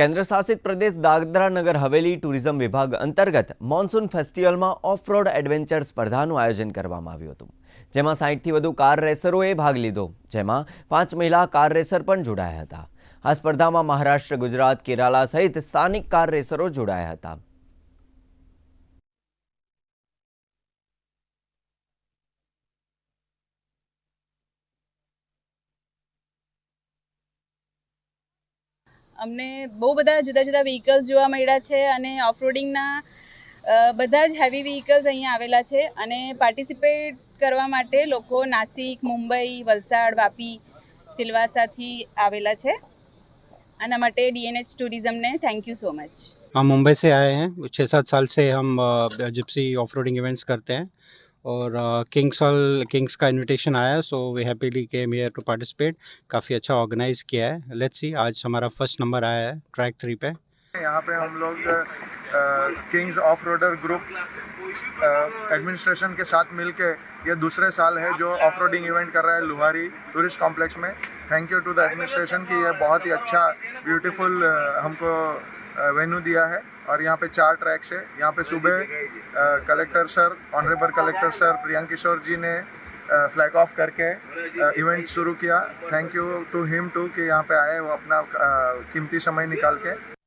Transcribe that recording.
કેન્દ્રશાસિત પ્રદેશ દાદરા નગર હવેલી ટુરિઝમ વિભાગ અંતર્ગત મોન્સૂન ફેસ્ટિવલમાં ઓફ રોડ એડવેન્ચર સ્પર્ધાનું આયોજન કરવામાં આવ્યું હતું જેમાં સાહીઠથી વધુ કાર રેસરોએ ભાગ લીધો જેમાં પાંચ મહિલા કાર રેસર પણ જોડાયા હતા આ સ્પર્ધામાં મહારાષ્ટ્ર ગુજરાત કેરાલા સહિત સ્થાનિક કાર રેસરો જોડાયા હતા અમને બહુ બધા જુદા જુદા વ્હીકલ્સ જોવા મળ્યા છે અને ઓફરોડિંગના બધા જ હેવી વ્હીકલ્સ અહીંયા આવેલા છે અને પાર્ટિસિપેટ કરવા માટે લોકો નાસિક મુંબઈ વલસાડ વાપી સિલવાસાથી આવેલા છે આના માટે ડીએનએચ ટુરિઝમને thank you so much much Mumbai સે से आए છ छः સાલ સે હમ हम ઓફરોડિંગ ઇવેન્ટ્સ रोडिंग इवेंट्स और किंग्स ऑल किंग्स का इनविटेशन आया so we happily came here to participate काफ़ी अच्छा ऑर्गेनाइज किया है लेट्स सी आज हमारा फर्स्ट नंबर आया है ट्रैक थ्री पे यहाँ पे हम लोग kings of roader group administration के साथ मिलके ये दूसरे साल है जो ऑफ रोडिंग इवेंट कर रहा है लोहारी टूरिस्ट कॉम्प्लेक्स में thank you to the administration की ये बहुत ही अच्छा ब्यूटीफुल uh, हमको वेन्यू दिया है और यहाँ पे चार ट्रैक्स है यहाँ पे सुबह collector sir honourable collector sir Priyank Kishore ji ने फ्लैग ऑफ करके इवेंट शुरू किया thank you to him too कि यहाँ पे आए वो अपना कीमती समय निकाल के